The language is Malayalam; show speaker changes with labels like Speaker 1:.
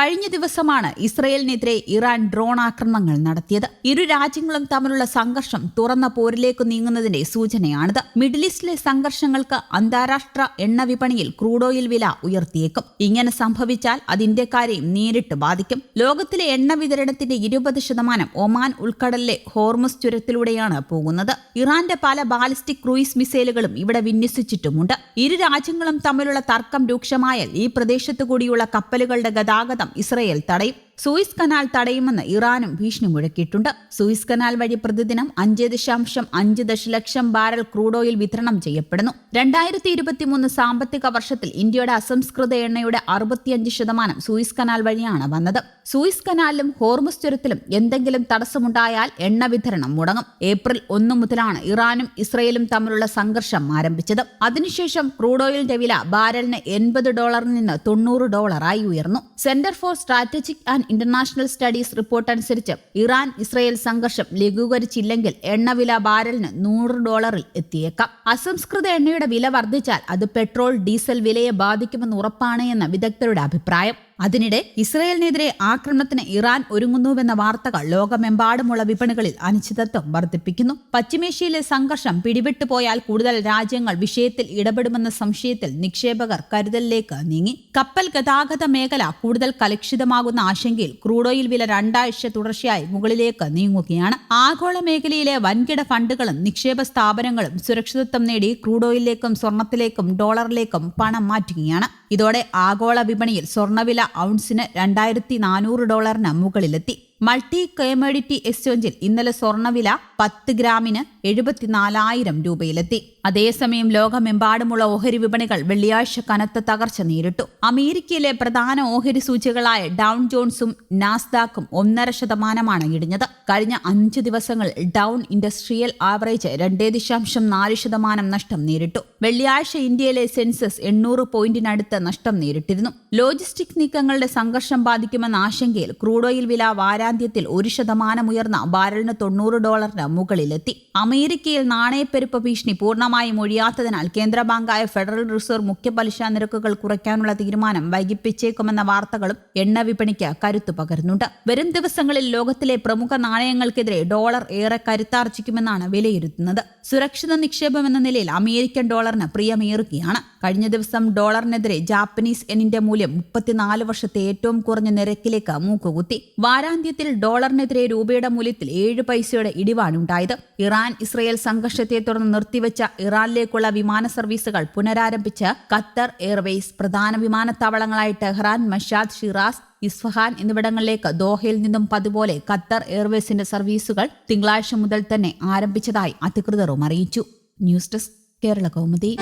Speaker 1: കഴിഞ്ഞ ദിവസമാണ് ഇസ്രയേലിനെതിരെ ഇറാൻ ഡ്രോൺ ആക്രമണങ്ങൾ നടത്തിയത്. ഇരു രാജ്യങ്ങളും തമ്മിലുള്ള സംഘർഷം തുറന്ന പോരിലേക്ക് നീങ്ങുന്നതിന്റെ സൂചനയാണിത്. മിഡിൽ ഈസ്റ്റിലെ സംഘർഷങ്ങൾക്ക് അന്താരാഷ്ട്ര എണ്ണ വിപണിയിൽ ക്രൂഡ് ഓയിൽ വില ഉയർത്തിയേക്കും. ഇങ്ങനെ സംഭവിച്ചാൽ അത് ഇന്ത്യക്കാരെയും നേരിട്ട് ബാധിക്കും. ലോകത്തിലെ എണ്ണ വിതരണത്തിന്റെ ഇരുപത് ശതമാനം ഒമാൻ ഉൾക്കടലിലെ ഹോർമസ് ചുരത്തിലൂടെയാണ് പോകുന്നത്. ഇറാന്റെ പല ബാലിസ്റ്റിക് ക്രൂയിസ് മിസൈലുകളും ഇവിടെ വിന്യസിച്ചിട്ടുമുണ്ട്. ഇരു രാജ്യങ്ങളും തമ്മിലുള്ള തർക്കം രൂക്ഷമായാൽ ഈ പ്രദേശത്തു കൂടിയുള്ള കപ്പലുകളുടെ ഗതാഗതം ഇസ്രയേൽ തടയും സൂയിസ് കനാൽ തടയുമെന്ന് ഇറാനും ഭീഷണി മുഴക്കിയിട്ടുണ്ട്. സൂയിസ് കനാൽ വഴി പ്രതിദിനം അഞ്ച് ദശാംശം അഞ്ച് ദശലക്ഷം ബാരൽ ക്രൂഡ് ഓയിൽ വിതരണം ചെയ്യപ്പെടുന്നു. രണ്ടായിരത്തി ഇരുപത്തിമൂന്ന് സാമ്പത്തിക വർഷത്തിൽ ഇന്ത്യയുടെ അസംസ്കൃത എണ്ണയുടെ അറുപത്തിയഞ്ച് ശതമാനം സൂയിസ് കനാൽ വഴിയാണ് വന്നത്. സൂയിസ് കനാലിലും ഹോർമുസ് ചുരത്തിലും എന്തെങ്കിലും തടസ്സമുണ്ടായാൽ എണ്ണ വിതരണം മുടങ്ങും. ഏപ്രിൽ ഒന്ന് മുതലാണ് ഇറാനും ഇസ്രയേലും തമ്മിലുള്ള സംഘർഷം ആരംഭിച്ചത്. അതിനുശേഷം ക്രൂഡ് ഓയിലിന്റെ വില ബാരലിന് എൺപത് ഡോളറിൽ നിന്ന് തൊണ്ണൂറ് ഡോളറായി ഉയർന്നു. Center for Strategic and International Studies report അനുസരിച്ച് ഇറാൻ ഇസ്രയേൽ സംഘർഷം ലഘൂകരിച്ചില്ലെങ്കിൽ എണ്ണവില ബാരലിന് നൂറ് ഡോളറിൽ എത്തിയേക്കാം. അസംസ്കൃത എണ്ണയുടെ വില വർദ്ധിച്ചാൽ അത് പെട്രോൾ ഡീസൽ വിലയെ ബാധിക്കുമെന്ന് ഉറപ്പാണ് എന്ന വിദഗ്ധരുടെ അഭിപ്രായം. അതിനിടെ ഇസ്രയേലിനെതിരെ ആക്രമണത്തിന് ഇറാൻ ഒരുങ്ങുന്നുവെന്ന വാർത്തകൾ ലോകമെമ്പാടുമുള്ള വിപണികളിൽ അനിശ്ചിതത്വം വർദ്ധിപ്പിക്കുന്നു. പശ്ചിമേഷ്യയിലെ സംഘർഷം പിടിവിട്ടുപോയാൽ കൂടുതൽ രാജ്യങ്ങൾ വിഷയത്തിൽ ഇടപെടുമെന്ന സംശയത്തിൽ നിക്ഷേപകർ കരുതലിലേക്ക് നീങ്ങി. കപ്പൽ ഗതാഗത മേഖല കൂടുതൽ കലുഷിതമാകുന്ന ആശങ്കയിൽ ക്രൂഡ് ഓയിൽ വില രണ്ടാഴ്ച തുടർച്ചയായി മുകളിലേക്ക് നീങ്ങുകയാണ്. ആഗോള മേഖലയിലെ വൻകിട ഫണ്ടുകളും നിക്ഷേപ സ്ഥാപനങ്ങളും സുരക്ഷിതത്വം നേടി ക്രൂഡ് ഓയിലിലേക്കും സ്വർണത്തിലേക്കും ഡോളറിലേക്കും പണം മാറ്റുകയാണ്. ഇതോടെ ആഗോള വിപണിയിൽ സ്വർണവില ഔൺസിന് രണ്ടായിരത്തി നാനൂറ് ഡോളറിന് മുകളിലെത്തി. മൾട്ടി കമോഡിറ്റി എക്സ്ചേഞ്ചിൽ ഇന്നലെ സ്വർണവില പത്ത് ഗ്രാമിന് എഴുപത്തിനാലായിരം രൂപയിലെത്തി. അതേസമയം ലോകമെമ്പാടുമുള്ള ഓഹരി വിപണികൾ വെള്ളിയാഴ്ച കനത്ത തകർച്ച നേരിട്ടു. അമേരിക്കയിലെ പ്രധാന ഓഹരി സൂചികളായ ഡൗൺ ജോൺസും നാസ്ദാക്കും ഒന്നര ശതമാനമാണ് ഇടിഞ്ഞത്. കഴിഞ്ഞ അഞ്ച് ദിവസങ്ങൾ ഡൗൺ ഇൻഡസ്ട്രിയൽ ആവറേജ് രണ്ടേ ദശാംശം നാല് ശതമാനം നഷ്ടം നേരിട്ടു. വെള്ളിയാഴ്ച ഇന്ത്യയിലെ സെൻസസ് എണ്ണൂറ് പോയിന്റിനടുത്ത് നഷ്ടം നേരിട്ടിരുന്നു. ലോജിസ്റ്റിക് നീക്കങ്ങളുടെ സംഘർഷം ബാധിക്കുമെന്ന ആശങ്കയിൽ ക്രൂഡ് ഓയിൽ വില വാരാന്ത്യത്തിൽ ഒരു ശതമാനം ഉയർന്ന ബാരലിന് തൊണ്ണൂറ് ഡോളറിന് മുകളിലെത്തി. അമേരിക്കയിൽ നാണയപ്പെരുപ്പ ഭീഷണി പൂർണമായും ഒഴിയാത്തതിനാൽ കേന്ദ്ര ബാങ്കായ ഫെഡറൽ റിസർവ് മുഖ്യ പലിശ നിരക്കുകൾ കുറയ്ക്കാനുള്ള തീരുമാനം വൈകിപ്പിച്ചേക്കുമെന്ന വാർത്തകളും എണ്ണ വിപണിക്ക് കരുത്തു പകരുന്നുണ്ട്. വരും ദിവസങ്ങളിൽ ലോകത്തിലെ പ്രമുഖ നാണയങ്ങൾക്കെതിരെ ഡോളർ ഏറെ കരുത്താർജിക്കുമെന്നാണ് വിലയിരുത്തുന്നത്. സുരക്ഷിത നിക്ഷേപം എന്ന നിലയിൽ അമേരിക്കൻ ഡോളറിന് പ്രിയമേറുകയാണ്. കഴിഞ്ഞ ദിവസം ഡോളറിനെതിരെ ജാപ്പനീസ് എന്നിന്റെ മൂല്യം മുപ്പത്തിനാല് വർഷത്തെ ഏറ്റവും കുറഞ്ഞ നിരക്കിലേക്ക് മൂക്കുകുത്തി. വാരാന്ത്യത്തിൽ ഡോളറിനെതിരെ രൂപയുടെ മൂല്യത്തിൽ ഏഴ് പൈസയുടെ ഇടിവാണുണ്ടായത്. ഇറാൻ ഇസ്രയേൽ സംഘർഷത്തെ തുടർന്ന് നിർത്തിവെച്ച ഇറാനിലേക്കുള്ള വിമാന സർവീസുകൾ പുനരാരംഭിച്ച് ഖത്തർ എയർവേസ് പ്രധാന വിമാനത്താവളങ്ങളായ ടെഹ്റാൻ മഷാദ് ഷിറാസ് ഇസ്ഫഹാൻ എന്നിവിടങ്ങളിലേക്ക് ദോഹയിൽ നിന്നും പതുപോലെ ഖത്തർ എയർവേസിന്റെ സർവീസുകൾ തിങ്കളാഴ്ച മുതൽ തന്നെ ആരംഭിച്ചതായി അധികൃതരും അറിയിച്ചു. News desk Kerala Kaumudi.